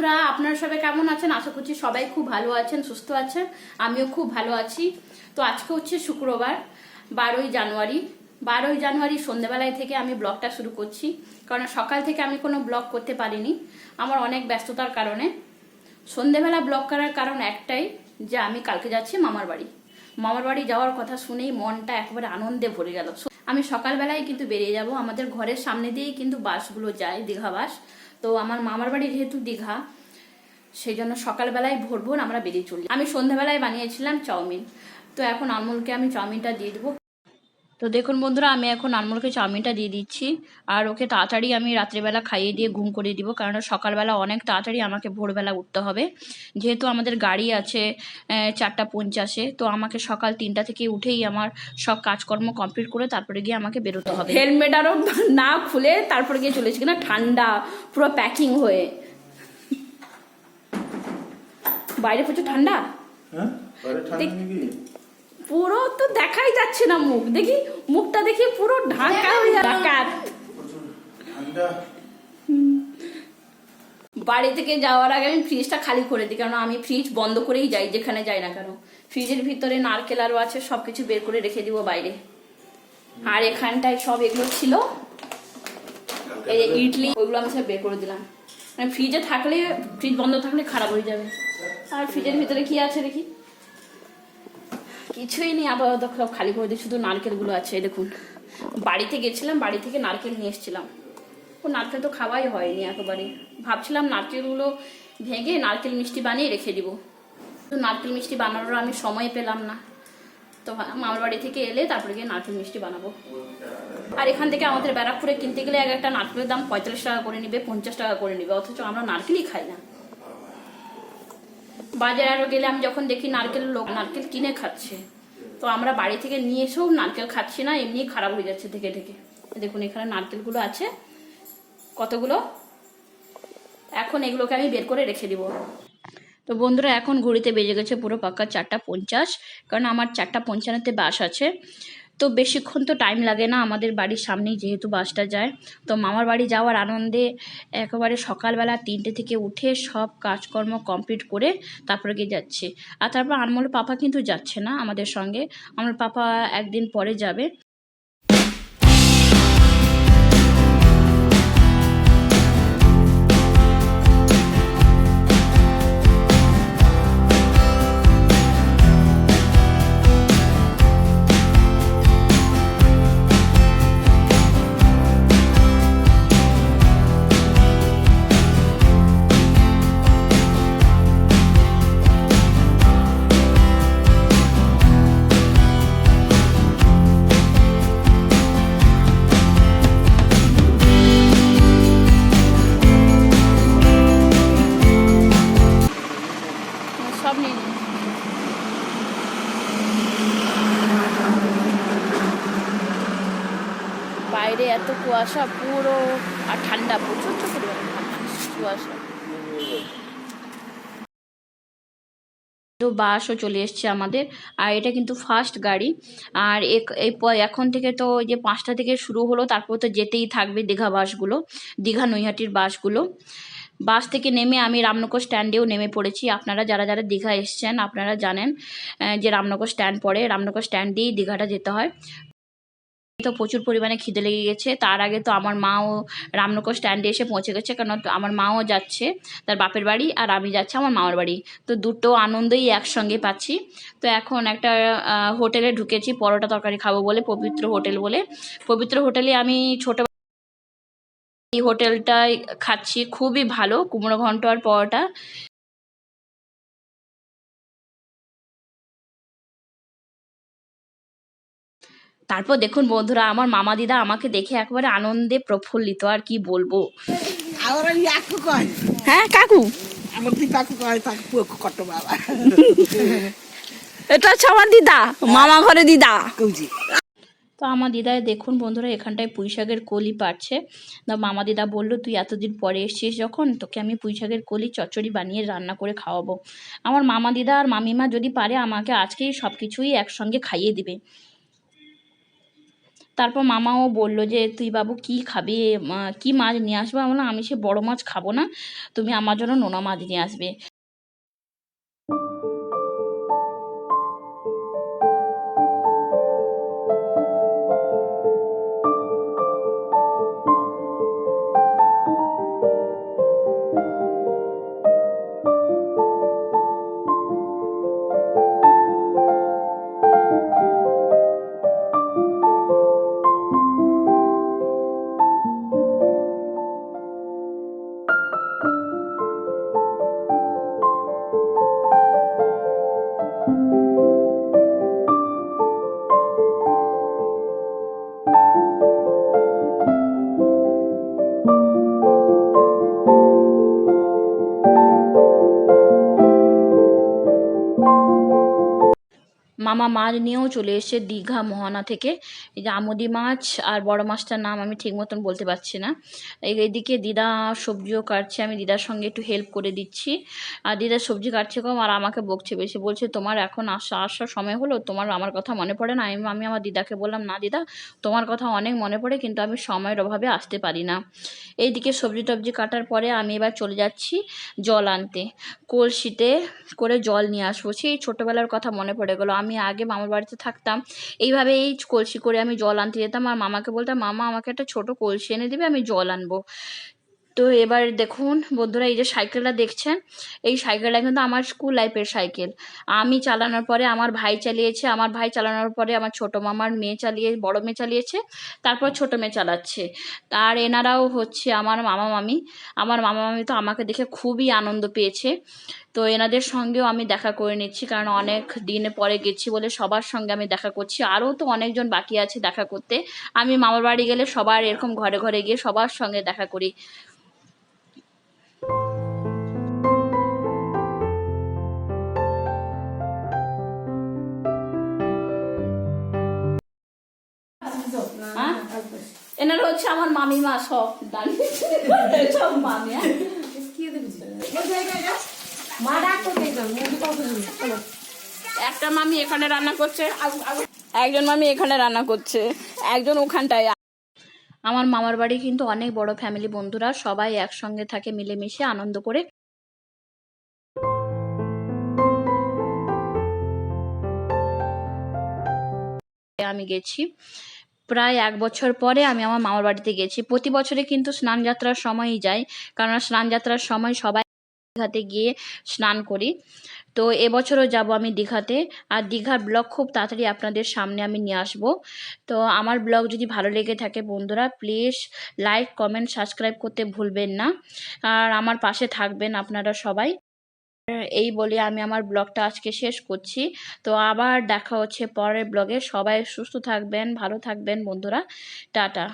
বন্ধুরা, আপনারা সবাই কেমন আছেন? আশা করছি সবাই খুব ভালো আছেন, সুস্থ আছেন। আমিও খুব ভালো আছি। তো আজকে হচ্ছে শুক্রবার, বারোই জানুয়ারি। বারোই জানুয়ারি সন্ধ্যেবেলায় থেকে আমি ব্লগটা শুরু করছি। কারণ সকাল থেকে আমি কোনো ব্লগ করতে পারিনি। আমার অনেক ব্যস্ততার কারণে। সন্ধেবেলা ব্লগ করার কারণ একটাই, যে আমি কালকে যাচ্ছি মামার বাড়ি। মামার বাড়ি যাওয়ার কথা শুনেই মনটা একেবারে আনন্দে ভরে গেল। আমি সকালবেলায় কিন্তু বেরিয়ে যাব। আমাদের ঘরের সামনে দিয়েই কিন্তু বাসগুলো যায়, দীঘা বাস। তো আমার মামার বাড়ি যেহেতু দীঘা সেই জন্য সকালবেলায় ভোর ভোর আমরা বেরিয়ে চলি আমি সন্ধ্যাবেলায় বানিয়েছিলাম চাউমিন। তো এখন আমুলকে আমি চাউমিনটা দিয়ে দেবো। তো দেখুন বন্ধুরা আমি এখন আনমোলকে চাউমিনটা দিয়ে দিচ্ছি। আর ওকে তাড়াতাড়ি আমি রাত্রিবেলা খাইয়ে দিয়ে ঘুম করে দিব কারণ সকালবেলা অনেক তাড়াতাড়ি আমাকে ভোরবেলা উঠতে হবে। যেহেতু আমাদের গাড়ি আছে চারটা পঞ্চাশে তো আমাকে সকাল তিনটা থেকে উঠেই আমার সব কাজকর্ম কমপ্লিট করে তারপরে গিয়ে আমাকে বেরোতে হবে। হেলমেট আরও না খুলে তারপরে গিয়ে চলেছি কিনা ঠান্ডা পুরো প্যাকিং হয়ে। বাইরে প্রচুর ঠান্ডা? হ্যাঁ? পুরো তো দেখাই যাচ্ছে না মুখ। দেখি মুখটা দেখি পুরো ঢাকা হয়ে যাচ্ছে। ডাকাত বাড়ি থেকে যাওয়ার আগে আমি ফ্রিজটা খালি করে দিই কারণ আমি ফ্রিজ বন্ধ করেই যাই যেখানে যাই না কেন। ফ্রিজের ভিতরে নারকেল আরও আছে সব কিছু বের করে রেখে দিব বাইরে। আর এখানটায় সব এগুলো ছিল। এই যে ইডলি ওইগুলো আমি সব বের করে দিলাম। মানে ফ্রিজে থাকলে ফ্রিজ বন্ধ থাকলে খারাপ হয়ে যাবে। আর ফ্রিজের ভিতরে কি আছে দেখি? কিছুই নেই, আপাতত সব খালি করে দিই, শুধু নারকেলগুলো আছে দেখুন। বাড়িতে গেছিলাম, বাড়ি থেকে নারকেল নিয়ে এসেছিলাম। ও নারকেল তো খাওয়াই হয়নি একেবারে। ভাবছিলাম নারকেলগুলো ভেঙে নারকেল মিষ্টি বানিয়ে রেখে দিব। নারকেল মিষ্টি বানানোর আমি সময় পেলাম না। তো মামার বাড়ি থেকে এলে তারপরে গিয়ে নারকেল মিষ্টি বানাবো। আর এখান থেকে আমাদের ব্যারাকপুরে কিনতে গেলে এক একটা নারকেলের দাম পঁয়তাল্লিশ টাকা করে নিবে, পঞ্চাশ টাকা করে নিবে, অথচ আমরা নারকেলই খাই না। বাজারে আরও গেলে আমি যখন দেখি নারকেল লোক, নারকেল কিনে খাচ্ছে, তো আমরা বাড়ি থেকে নিয়ে এসেও নারকেল খাচ্ছি না এমনি খারাপ হয়ে যাচ্ছে থেকে থেকে। দেখুন, এখানে নারকেলগুলো আছে, কতগুলো? এখন এগুলোকে আমি বের করে রেখে দিব। তো বন্ধুরা, এখন ঘড়িতে বেজে গেছে পুরো পাক্কা চারটা পঞ্চাশ, কারণ আমার চারটা পঞ্চান্নতে বাস আছে। তো বেশিক্ষণ তো টাইম লাগে না। আমাদের বাড়ির সামনেই যেহেতু বাসটা যায়। তো মামার বাড়ি যাওয়ার আনন্দে একেবারে সকালবেলা তিনটে থেকে উঠে সব কাজকর্ম কমপ্লিট করে তারপরে গিয়ে যাচ্ছে। আর তারপর আনমোল পাপা কিন্তু যাচ্ছে না আমাদের সঙ্গে। আমার পাপা একদিন পরে যাবে। বাইরে এত কুয়াশা, পুরো আর ঠান্ডা প্রচণ্ড পরিমাণে কুয়াশা। বাসও চলে এসছে আমাদের, আর এটা কিন্তু ফার্স্ট গাড়ি। আর এখন থেকে তো যে পাঁচটা থেকে শুরু হলো, তারপর তো যেতেই থাকবে দীঘা বাসগুলো, দীঘা নৈহাটির বাসগুলো। বাস থেকে নেমে আমি রামনগর স্ট্যান্ডেও নেমে পড়েছি। আপনারা যারা যারা দীঘা এসছেন, আপনারা জানেন যে রামনগর স্ট্যান্ড পড়ে। রামনগর স্ট্যান্ড দিয়েই দীঘাটা যেতে হয়। তো প্রচুর পরিমাণে খিদে লেগে গেছে। তার আগে তো আমার মাও রামনগর স্ট্যান্ডে এসে পৌঁছে গেছে কারণ আমার মাও যাচ্ছে, তার বাপের বাড়ি আর আমি যাচ্ছি আমার মামার বাড়ি। তো দুটো আনন্দই একসঙ্গে পাচ্ছি। তো এখন একটা হোটেলে ঢুকেছি, পরোটা তরকারি খাব বলে, পবিত্র হোটেল বলে। পবিত্র হোটেলে আমি ছোট এই হোটেলটায় খাচ্ছি, খুবই ভালো, কুমড়ো ঘন্ট আর পরোটা। তারপর দেখুন বন্ধুরা আমার মামা দিদা আমাকে দেখে একবারে আনন্দে প্রফুল্লিত আর কি বলব। হ্যাঁ কাকু? এটা হচ্ছে আমার দিদা মামা ঘরে দিদা। তো আমার দিদায় দেখুন বন্ধুরা এখানটায় পুঁই শাকের কলি পাচ্ছে তো মামা দিদা বলল তুই এতদিন পরে এসছিস যখন? তোকে আমি পুঁই শাকের কলি চচ্চড়ি বানিয়ে রান্না করে খাওয়াবো। আমার মামা দিদা আর মামিমা যদি পারে আমাকে আজকেই সব কিছুই একসঙ্গে খাইয়ে দিবে। তারপর মামাও বলল যে, তুই বাবু কি খাবি? কি মাছ নিয়ে আসব? আমি বললাম, আমি সে বড় মাছ খাব না। তুমি আমার জন্য নোনা মাছ নিয়ে আসবে। মামা মাছ নিয়েও চলে এসেছে দীঘা, মোহনা থেকে। এই যে আমুদি মাছ আর বড় মাছটার নাম আমি ঠিক মতন বলতে পারছি না। এদিকে দিদা সবজিও কাটছে, আমি দিদার সঙ্গে একটু হেল্প করে দিচ্ছি। আর দিদা সবজি কাটছে কম আর আমাকে বকছে বেশি। বলছে, তোমার এখন আসা, আসার সময় হলো, তোমার আমার কথা মনে পড়ে না। আমি আমার দিদাকে বললাম, না দিদা, তোমার কথা অনেক মনে পড়ে, কিন্তু আমি সময়ের অভাবে আসতে পারি না। এইদিকে সবজি টবজি কাটার পরে আমি এবার চলে যাচ্ছি জল আনতে। কলসিতে করে জল নিয়ে আসব। সেই ছোটোবেলার কথা মনে পড়ে গেলো। আমি আগে মামার বাড়িতে থাকতাম। এইভাবে এই কলসি করে আমি জল আনতে যেতাম। আর মামাকে বলতাম, মামা, আমাকে একটা ছোট কলসি এনে দেবে, আমি জল আনব। তো এবার দেখুন, বন্ধুরা, এই যে সাইকেলটা দেখছেন, এই সাইকেলটা কিন্তু আমার স্কুল লাইফের সাইকেল। আমি চালানোর পরে আমার ভাই চালিয়েছে, আমার ভাই চালানোর পরে আমার ছোট মামার মেয়ে চালিয়ে, বড় মেয়ে চালিয়েছে, তারপর ছোট মেয়ে চালাচ্ছে। আর এনারাও হচ্ছে আমার মামা মামি। আমার মামা মামি তো আমাকে দেখে খুবই আনন্দ পেয়েছে। তো এনাদের সঙ্গেও আমি দেখা করে নিচ্ছি, কারণ অনেক দিন পরে গেছি বলে সবার সঙ্গে আমি দেখা করছি। আরও তো অনেকজন বাকি আছে দেখা করতে। আমি মামার বাড়ি গেলে সবার এরকম ঘরে ঘরে গিয়ে সবার সঙ্গে দেখা করি। হচ্ছে আমার মামিমা সব সব মামি হ্যাঁ? একটা মামি এখানে রান্না করছে, একজন মামি এখানে রান্না করছে, একজন ওখানটায়। আমার মামার বাড়ি কিন্তু অনেক বড় ফ্যামিলি বন্ধুরা, সবাই একসঙ্গে থাকে, মিলেমিশে আনন্দ করে। আমি গেছি। প্রায় এক বছর পরে আমি আমার মামার বাড়িতে গেছি। প্রতি বছরে কিন্তু স্নান যাত্রার সময়ই যাই, কারণ স্নান যাত্রার সময় সবাই দীঘাতে গিয়ে স্নান করি। তো এবছরও যাব আমি দীঘাতে। আর দীঘার ব্লগ খুব তাড়াতাড়ি আপনাদের সামনে আমি নিয়ে আসব। তো আমার ব্লগ যদি ভালো লেগে থাকে বন্ধুরা, প্লিজ লাইক, কমেন্ট, সাবস্ক্রাইব করতে ভুলবেন না। আর আমার পাশে থাকবেন আপনারা সবাই। এই বলে আমি আমার ব্লগটা আজকে শেষ করছি। তো আবার দেখা হচ্ছে পরের ব্লগে। সবাই সুস্থ থাকবেন, ভালো থাকবেন বন্ধুরা। টাটা।